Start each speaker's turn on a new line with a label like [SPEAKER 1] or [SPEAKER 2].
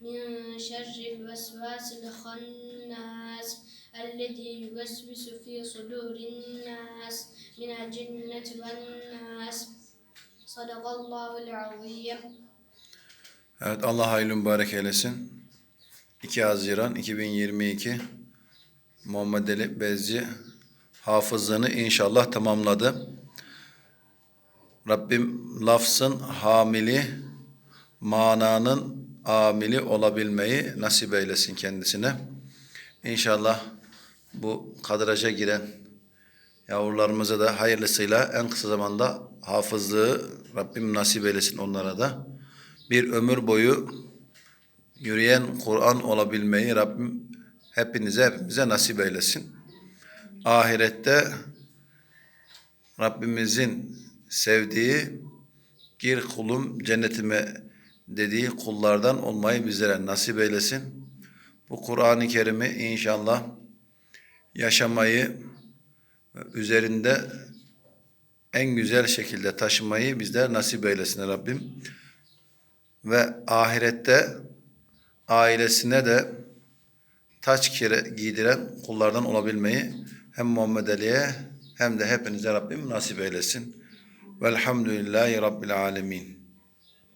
[SPEAKER 1] من شر الوسواس الخناس الذي يوسوس في صدور الناس من الجنة والناس صدق الله العظيم
[SPEAKER 2] Evet Allah hayırlı mübarek eylesin. 2 Haziran 2022 Muhammed Ali Bezci hafızlığını inşallah tamamladı. Rabbim lafzın hamili, mananın amili olabilmeyi nasip eylesin kendisine. İnşallah bu kadraja giren yavrularımıza da hayırlısıyla en kısa zamanda hafızlığı Rabbim nasip eylesin onlara da. Bir ömür boyu yürüyen Kur'an olabilmeyi Rabbim hepinize hepimize nasip eylesin. Ahirette Rabbimizin sevdiği gir kulum cennetime dediği kullardan olmayı bizlere nasip eylesin. Bu Kur'an-ı Kerim'i inşallah yaşamayı üzerinde en güzel şekilde taşımayı bizler nasip eylesin Rabbim. Ve ahirette ailesine de taç kire giydiren kullardan olabilmeyi hem Muhammed Ali'ye hem de hepinize Rabbim nasip eylesin. Velhamdülillahi Rabbil Alemin.